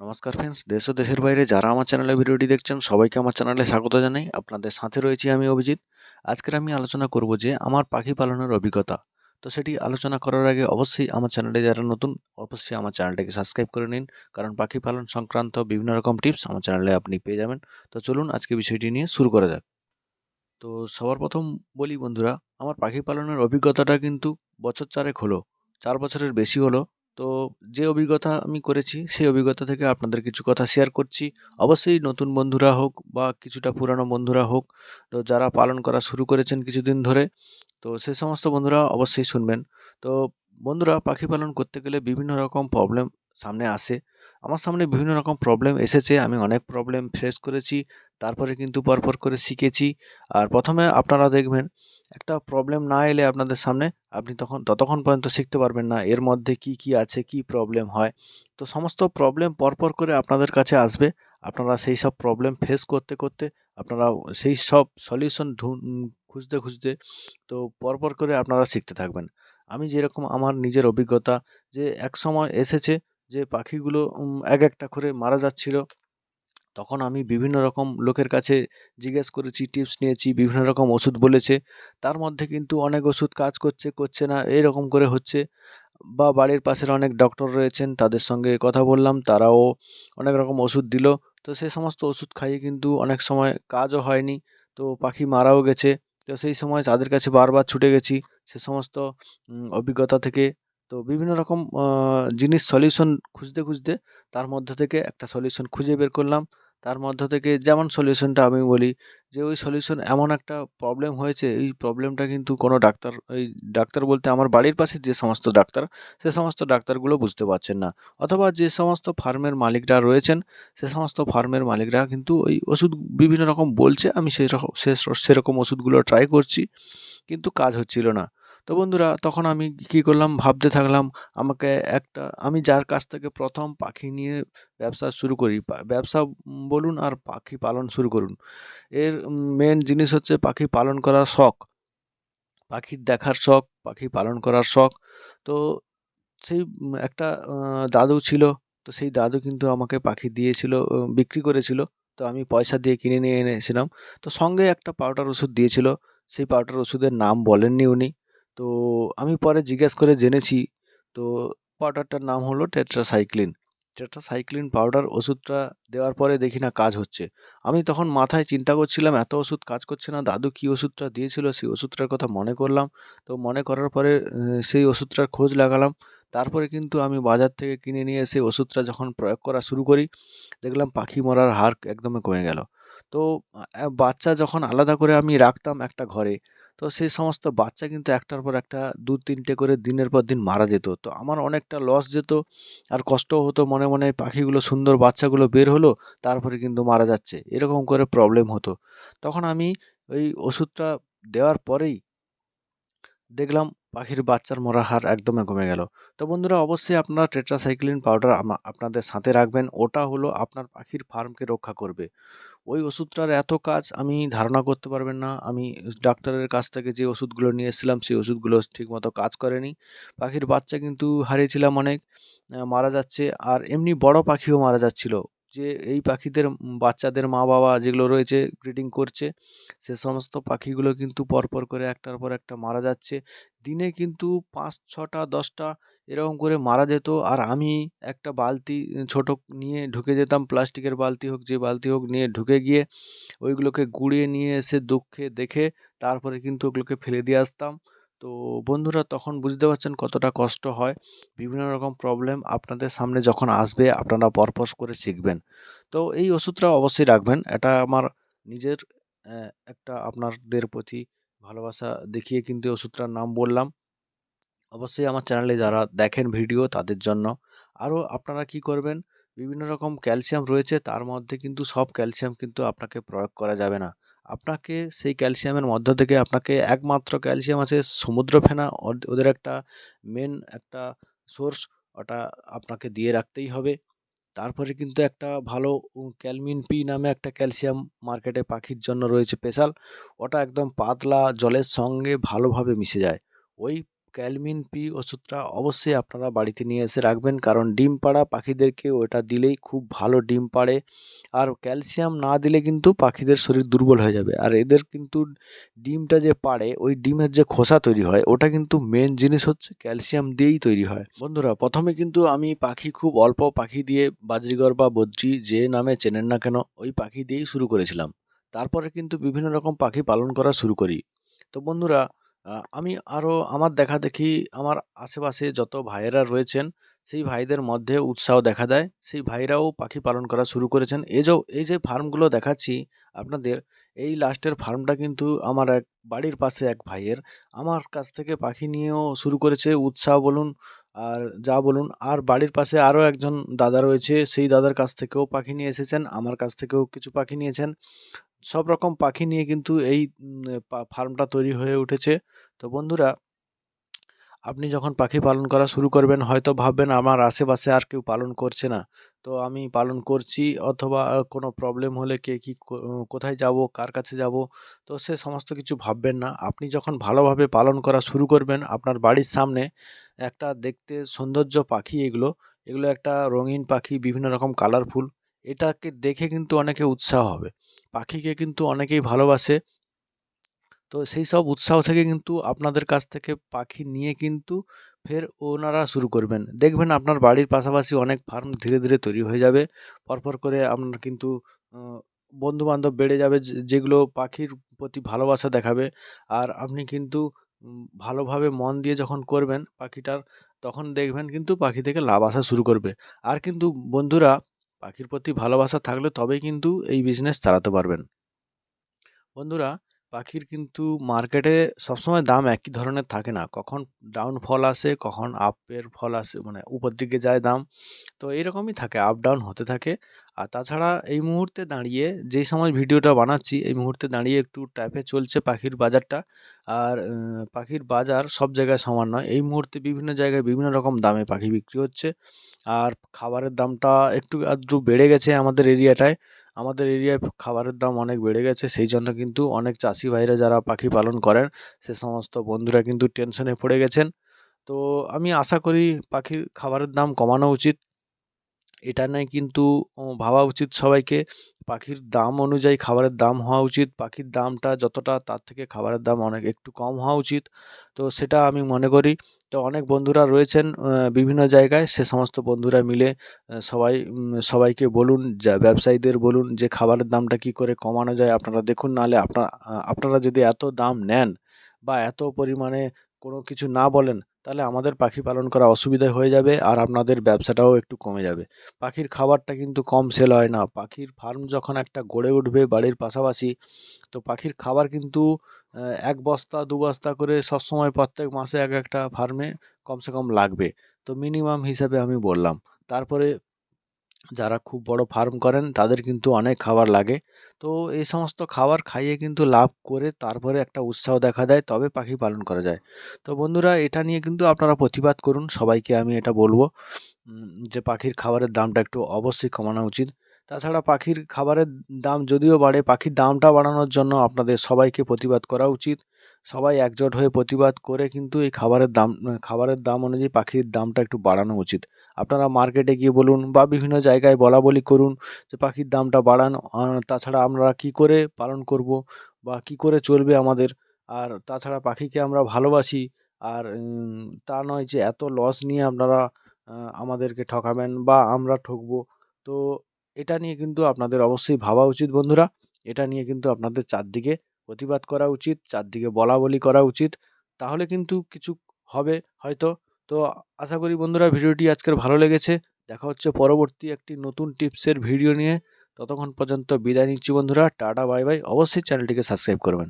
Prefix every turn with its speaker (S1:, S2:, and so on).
S1: নমস্কার ফ্রেন্ডস দেশ ও দেশের বাইরে যারা আমার চ্যানেলে ভিডিওটি দেখছেন, সবাইকে আমার চ্যানেলে স্বাগত জানাই। আপনাদের সাথে রয়েছি আমি অভিজিৎ। আজকের আমি আলোচনা করব যে, আমার পাখি পালনের অভিজ্ঞতা। তো সেটি আলোচনা করার আগে অবশ্যই আমার চ্যানেলে যারা নতুন, অবশ্যই আমার চ্যানেলটাকে সাবস্ক্রাইব করে নিন। কারণ পাখি পালন সংক্রান্ত বিভিন্ন রকম টিপস আমার চ্যানেলে আপনি পেয়ে যাবেন। তো চলুন আজকে বিষয়টি নিয়ে শুরু করা যাক। তো সবার প্রথম বলি বন্ধুরা, আমার পাখি পালনের অভিজ্ঞতাটা কিন্তু বছর চারেক হলো, চার বছরের বেশি হলো। তো যে অভিজ্ঞতা আমি করেছি, সেই অভিজ্ঞতা থেকে আপনাদের কিছু কথা শেয়ার করছি। অবশ্যই নতুন বন্ধুরা হোক বা কিছুটা পুরানো বন্ধুরা হোক, তো যারা পালন করা শুরু করেছেন কিছুদিন ধরে, তো সে সমস্ত বন্ধুরা অবশ্যই শুনবেন। তো বন্ধুরা, পাখি পালন করতে গেলে বিভিন্ন রকম প্রবলেম সামনে আসে। আমার সামনে বিভিন্ন রকম প্রবলেম এসেছে, আমি অনেক প্রবলেম ফেস করেছি। তারপরে কিন্তু পরপর করে শিখেছি। আর প্রথমে আপনারা দেখবেন, একটা প্রবলেম না এলে আপনাদের সামনে আপনি তখন, ততক্ষণ পর্যন্ত শিখতে পারবেন না, এর মধ্যে কি কি আছে, কি প্রবলেম হয়। তো সমস্ত প্রবলেম পরপর করে আপনাদের কাছে আসবে। আপনারা সেই সব প্রবলেম ফেস করতে করতে আপনারা সেই সব সলিউশন খুঁজতে খুঁজতে তো পরপর করে আপনারা শিখতে থাকবেন। আমি যেরকম আমার নিজের অভিজ্ঞতা যে এক সময় এসেছে যে পাখিগুলো এক একটা করে মারা যাচ্ছিল। তখন আমি বিভিন্ন রকম লোকের কাছে জিজ্ঞেস করেছি টিপস নিয়েছি, বিভিন্ন রকম ওষুধ বলেছে। তার মধ্যে কিন্তু অনেক ওষুধ কাজ করছে করছে না, এরকম করে হচ্ছে। বা বাড়ির পাশের অনেক ডক্টর রয়েছেন, তাদের সঙ্গে কথা বললাম, তারাও অনেক রকম ওষুধ দিল। তো সে সমস্ত ওষুধ খাইয়ে কিন্তু অনেক সময় কাজও হয়নি। তো পাখি মারাও গেছে। তো সেই সময় তাদের কাছে বারবার ছুটে গেছি সে সমস্ত অভিজ্ঞতা থেকে। তো বিভিন্ন রকম জিনিস সলিউশন খুঁজতে খুঁজতে তার মধ্য থেকে একটা সলিউশন খুঁজে বের করলাম। তার মধ্য থেকে যেমন সলিউশনটা আমি বলি যে, ওই সলিউশন এমন একটা প্রবলেম হয়েছে, এই প্রবলেমটা কিন্তু কোনো ডাক্তার ওই ডাক্তার বলতে আমার বাড়ির পাশে যে সমস্ত ডাক্তার, সে সমস্ত ডাক্তারগুলো বুঝতে পারছেন না। অথবা যে সমস্ত ফার্মের মালিকরা রয়েছেন, সে সমস্ত ফার্মের মালিকরা কিন্তু ওই ওষুধ বিভিন্ন রকম বলছে, আমি সেই রকম সেরকম ওষুধগুলো ট্রাই করছি, কিন্তু কাজ হচ্ছিল না। তো বন্ধুরা, তখন আমি কী করলাম? ভাবতে থাকলাম, আমাকে একটা, আমি যার কাছ থেকে প্রথম পাখি নিয়ে ব্যবসা শুরু করি ব্যবসা বলুন আর পাখি পালন শুরু করুন। এর মেন জিনিস হচ্ছে পাখি পালন করার শখ। পাখির দেখার শখ, পাখি পালন করার শখ। তো সেই একটা দাদু ছিল, তো সেই দাদু কিন্তু আমাকে পাখি দিয়েছিল বিক্রি করেছিল। তো আমি পয়সা দিয়ে কিনে নিয়ে এনেছিলাম। তো সঙ্গে একটা পাউডার ওষুধ দিয়েছিল, সেই পাউডার ওষুধের নাম বলেননি উনি। তো আমি পরে জিজ্ঞেস করে জেনেছি, তো পাউডারটার নাম হলো টেট্রাসাইক্লিন। টেট্রাসাইক্লিন পাউডার ওষুধটা দেওয়ার পরে দেখি না কাজ হচ্ছে। আমি তখন মাথায় চিন্তা করছিলাম, এত ওষুধ কাজ করছে না, দাদু কী ওষুধটা দিয়েছিল, সেই ওষুধটার কথা মনে করলাম। তো মনে করার পরে সেই ওষুধটার খোঁজ লাগালাম। তারপরে কিন্তু আমি বাজার থেকে কিনে নিয়ে এসে ওষুধটা যখন প্রয়োগ করা শুরু করি, দেখলাম পাখি মরার হার একদমই কমে গেল। তো বাচ্চা যখন আলাদা করে আমি রাখতাম একটা ঘরে তো সেই সমস্ত বাচ্চা কিন্তু একটার পর একটা দু তিনটে করে দিনের পর দিন মারা যেত। তো আমার অনেকটা লস যেত আর কষ্টও হতো। মনে মনে পাখিগুলো, সুন্দর বাচ্চাগুলো বের হলো, তারপরে কিন্তু মারা যাচ্ছে। এরকম করে প্রবলেম হতো। তখন আমি ওই ওষুধটা দেওয়ার পরেই দেখলাম পাখির বাচ্চার মরার হার একদমই কমে গেল। তো বন্ধুরা, অবশ্যই আপনারা টেট্রাসাইক্লিন পাউডার আপনাদের সাথে রাখবেন। ওটা হলো আপনার পাখির ফার্মকে রক্ষা করবে। ওই ওষুধটার এত কাজ আমি ধারণা করতে পারবেন না। আমি ডাক্তারের কাছ থেকে যে ওষুধগুলো নিয়ে এসেছিলাম, সেই ওষুধগুলো ঠিকমতো কাজ করেনি। পাখির বাচ্চা কিন্তু হারিয়েছিলাম অনেক মারা যাচ্ছে। আর এমনি বড় পাখিও মারা যাচ্ছিল। যে এই পাখিদের বাচ্চাদের মা বাবা যেগুলো রয়েছে ব্রিডিং করছে, সে সমস্ত পাখিগুলো কিন্তু পরপর করে একটার পর একটা মারা যাচ্ছে। দিনে কিন্তু পাঁচ, ছটা, দশটা এরকম করে মারা যেত। আর আমি একটা বালতি ছোট নিয়ে ঢুকে যেতাম, প্লাস্টিকের বালতি হোক, যে বালতি হোক নিয়ে ঢুকে গিয়ে ওইগুলোকে গুঁড়িয়ে নিয়ে এসে দুঃখে দেখে তারপরে কিন্তু ওগুলোকে ফেলে দিয়ে আসতাম। তো বন্ধুরা তখন বুঝতে পারছেন কতটা কষ্ট হয়। বিভিন্ন রকম প্রবলেম আপনাদের সামনে যখন আসবে, আপনারা পরপর করে শিখবেন। তো এই ওষুধটা অবশ্যই রাখবেন। এটা আমার নিজের একটা আপনাদের প্রতি ভালোবাসা দেখিয়ে কিন্তু ওষুধটার নাম বললাম। অবশ্যই আমার চ্যানেলে যারা দেখেন ভিডিও তাদের জন্য। আরও আপনারা কি করবেন? বিভিন্ন রকম ক্যালসিয়াম রয়েছে, তার মধ্যে কিন্তু সব ক্যালসিয়াম কিন্তু আপনাকে প্রয়োগ করা যাবে না। আপনাকে সেই ক্যালসিয়ামের মধ্য থেকে আপনাকে একমাত্র ক্যালসিয়াম আছে সমুদ্র ফেনা ওদের একটা মেন একটা সোর্স ওটা আপনাকে দিয়ে রাখতেই হবে। তারপরে কিন্তু একটা ভালো ক্যালমিন পি নামে একটা ক্যালসিয়াম মার্কেটে পাখির জন্য রয়েছে স্পেশাল। ওটা একদম পাতলা জলের সঙ্গে ভালোভাবে মিশে যায়। ওই ক্যালমিন পি ওষুধটা অবশ্যই আপনারা বাড়িতে নিয়ে এসে রাখবেন। কারণ ডিম পাড়া পাখিদেরকে ওটা দিলেই খুব ভালো ডিম পাড়ে। আর ক্যালসিয়াম না দিলে কিন্তু পাখিদের শরীর দুর্বল হয়ে যাবে। আর এদের কিন্তু ডিমটা যে পাড়ে, ওই ডিমের যে খোসা তৈরি হয়, ওটা কিন্তু মেন জিনিস হচ্ছে ক্যালসিয়াম দিয়েই তৈরি হয়। বন্ধুরা, প্রথমে কিন্তু আমি পাখি খুব অল্প পাখি দিয়ে বাজরিগর বা বদ্রি যে নামে চেনেন না কেন, ওই পাখি দিয়েই শুরু করেছিলাম। তারপরে কিন্তু বিভিন্ন রকম পাখি পালন করা শুরু করি। তো বন্ধুরা আমি আরও আমার দেখা দেখি আমার আশেপাশে যত ভাইয়েরা রয়েছেন, সেই ভাইদের মধ্যে উৎসাহ দেখা দেয়। সেই ভাইরাও পাখি পালন করা শুরু করেছেন। এই যে এই যে ফার্মগুলো দেখাচ্ছি আপনাদের, এই লাস্টের ফার্মটা কিন্তু আমার এক বাড়ির পাশে এক ভাইয়ের। আমার কাছ থেকে পাখি নিয়েও শুরু করেছে, উৎসাহ বলুন আর যা বলুন। আর বাড়ির পাশে আরও একজন দাদা রয়েছে, সেই দাদার কাছ থেকেও পাখি নিয়ে এসেছেন, আমার কাছ থেকেও কিছু পাখি নিয়েছেন। সব রকম পাখি নিয়ে কিন্তু এই ফার্মটা তৈরি হয়ে উঠেছে। তো বন্ধুরা, আপনি যখন পাখি পালন করা শুরু করবেন, হয়তো ভাববেন, আমার আশেপাশে আর কেউ পালন করছে না। তো আমি পালন করছি, অথবা কোনো প্রবলেম হলে কে কী কোথায় যাব, কার কাছে যাব, তো সে সমস্ত কিছু ভাববেন না। আপনি যখন ভালোভাবে পালন করা শুরু করবেন, আপনার বাড়ির সামনে একটা দেখতে সৌন্দর্য পাখি এগুলো এগুলো একটা রঙিন পাখি, বিভিন্ন রকম কালারফুল এটাকে দেখে কিন্তু অনেকে উৎসাহ হবে। পাখিকে কিন্তু অনেকেই ভালোবাসে। তো সেই সব উৎসাহ থেকে কিন্তু আপনাদের কাছ থেকে পাখি নিয়ে কিন্তু ফের ওনারা শুরু করবেন। দেখবেন আপনার বাড়ির পাশাপাশি অনেক ফার্ম ধীরে ধীরে তৈরি হয়ে যাবে। পরপর করে আপনার কিন্তু বন্ধুবান্ধব বেড়ে যাবে যেগুলো পাখির প্রতি ভালোবাসা দেখাবে। আর আপনি কিন্তু ভালোভাবে মন দিয়ে যখন করবেন পাখিটার, তখন দেখবেন কিন্তু পাখি থেকে লাভ আসা শুরু করবে। আর কিন্তু বন্ধুরা পাখির প্রতি ভালোবাসা থাকলে তবেই কিন্তু এই বিজনেস চালাতে পারবেন। বন্ধুরা, পাখির কিন্তু মার্কেটে সবসময় দাম একই ধরনের থাকে না। কখন ডাউন ফল আসে, কখন আপের ফল আসে মানে উপর দিকে যায় দাম। তো এইরকমই থাকে আপ ডাউন হতে থাকে। আর তাছাড়া এই মুহূর্তে দাঁড়িয়ে যেই সময় ভিডিওটা বানাচ্ছি, এই মুহূর্তে দাঁড়িয়ে একটু টাইপে চলছে পাখির বাজারটা। আর পাখির বাজার সব জায়গায় সমান নয়। এই মুহূর্তে বিভিন্ন জায়গায় বিভিন্ন রকম দামে পাখি বিক্রি হচ্ছে। আর খাবারের দামটা একটু আধটু বেড়ে গেছে আমাদের এরিয়াটায়। আমাদের এরিয়ায় খাবারের দাম অনেক বেড়ে গেছে। সেই জন্য কিন্তু অনেক চাষি ভাইরা যারা পাখি পালন করেন, সে সমস্ত বন্ধুরা কিন্তু টেনশনে পড়ে গেছেন। তো আমি আশা করি পাখির খাবারের দাম কমানো উচিত। এটা নয় কিন্তু ভাবা উচিত সবাইকে। পাখির দাম অনুযায়ী খাবারের দাম হওয়া উচিত। পাখির দামটা যতটা তার থেকে খাবারের দাম অনেক, একটু কম হওয়া উচিত। তো সেটা আমি মনে করি। তো অনেক বন্ধুরা রয়েছেন বিভিন্ন জায়গায়। সে সমস্ত বন্ধুরা মিলে সবাই সবাইকে বলুন, যা ব্যবসায়ীদের বলুন যে খাবারের দামটা কী করে কমানো যায়। আপনারা দেখুন, নাহলে আপনার আপনারা যদি এত দাম নেন বা এত পরিমাণে কোনো কিছু না বলেন তাহলে আমাদের পাখি পালন করা অসুবিধা হয়ে যাবে আর আপনাদের ব্যবসাটাও একটু কমে যাবে। পাখির খাবারটা কিন্তু কম সেল হয় না। পাখির ফার্ম যখন একটা গড়ে উঠবে বাড়ির পাশাপাশি, তো পাখির খাবার কিন্তু এক বস্তা, দু বস্তা করে সবসময় প্রত্যেক মাসে এক একটা ফার্মে কমসে কম লাগবে। তো মিনিমাম হিসাবে আমি বললাম। তারপরে যারা খুব বড় ফার্ম করেন, তাদের কিন্তু অনেক খাবার লাগে। তো এই সমস্ত খাবার খাইয়ে কিন্তু লাভ করে তারপরে একটা উৎসাহ দেখা দেয়, তবে পাখি পালন করা যায়। তো বন্ধুরা, এটা নিয়ে কিন্তু আপনারা প্রতিবাদ করুন। সবাইকে আমি এটা বলব যে পাখির খাবারের দামটা একটু অবশ্যই কমানো উচিত। তাছাড়া পাখির খাবারের দাম যদিও বাড়ে, পাখির দামটা বাড়ানোর জন্য আপনাদের সবাইকে প্রতিবাদ করা উচিত। সবাই একজোট হয়ে প্রতিবাদ করে কিন্তু এই খাবারের দাম খাবারের দাম অনুযায়ী পাখির দামটা একটু বাড়ানো উচিত। আপনারা মার্কেটে গিয়ে বলুন বা বিভিন্ন জায়গায় বলা বলি করুন যে পাখির দামটা বাড়ান। তাছাড়া আমরা কি করে পালন করব বা কি করে চলবে আমাদের? আর তাছাড়া পাখিকে আমরা ভালোবাসি আর তা নয় যে এত লস নিয়ে আপনারা আমাদেরকে ঠকাবেন বা আমরা ঠকবো। তো এটা নিয়ে কিন্তু আপনাদের অবশ্যই ভাবা উচিত বন্ধুরা। এটা নিয়ে কিন্তু আপনাদের চারদিকে প্রতিবাদ করা উচিত, চারদিকে বলা বলি করা উচিত। তাহলে কিন্তু কিছু হবে হয়তো। তো আশা করি বন্ধুরা ভিডিওটি আজকের ভালো লেগেছে। দেখা হচ্ছে পরবর্তী একটি নতুন টিপসের ভিডিও নিয়ে। ততক্ষণ পর্যন্ত বিদায় নিচ্ছি বন্ধুরা। টাটা, বাই বাই। অবশ্যই চ্যানেলটিকে সাবস্ক্রাইব করবেন।